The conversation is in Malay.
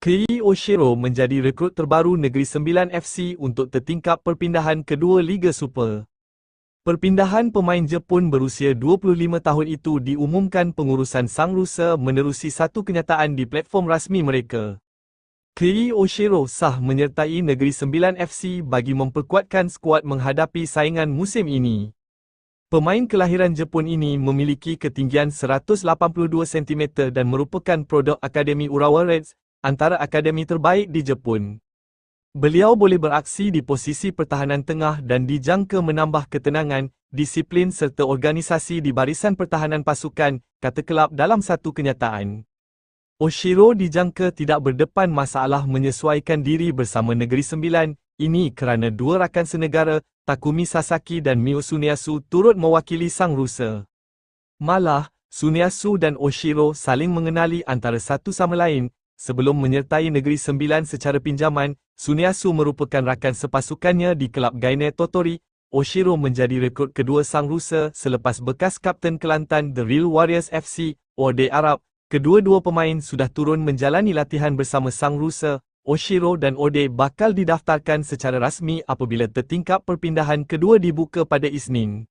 Kei Oshiro menjadi rekrut terbaru Negeri Sembilan FC untuk tertingkap perpindahan kedua Liga Super. Perpindahan pemain Jepun berusia 25 tahun itu diumumkan pengurusan Sang Rusa menerusi satu kenyataan di platform rasmi mereka. Kei Oshiro sah menyertai Negeri Sembilan FC bagi memperkuatkan skuad menghadapi saingan musim ini. Pemain kelahiran Jepun ini memiliki ketinggian 182 cm dan merupakan produk Akademi Urawa Reds antara akademi terbaik di Jepun. Beliau boleh beraksi di posisi pertahanan tengah dan dijangka menambah ketenangan, disiplin serta organisasi di barisan pertahanan pasukan, kata kelab dalam satu kenyataan. Oshiro dijangka tidak berdepan masalah menyesuaikan diri bersama Negeri Sembilan, ini kerana dua rakan senegara, Takumi Sasaki dan Mio Suneyasu turut mewakili Sang Rusa. Malah, Suneyasu dan Oshiro saling mengenali antara satu sama lain, Sebelum menyertai Negeri Sembilan secara pinjaman, Suneyasu merupakan rakan sepasukannya di kelab Gaine Totori. Oshiro menjadi rekrut kedua Sang Rusa selepas bekas kapten Kelantan The Real Warriors FC, Orde Arab. Kedua-dua pemain sudah turun menjalani latihan bersama Sang Rusa. Oshiro dan Ode bakal didaftarkan secara rasmi apabila tertingkap perpindahan kedua dibuka pada Isnin.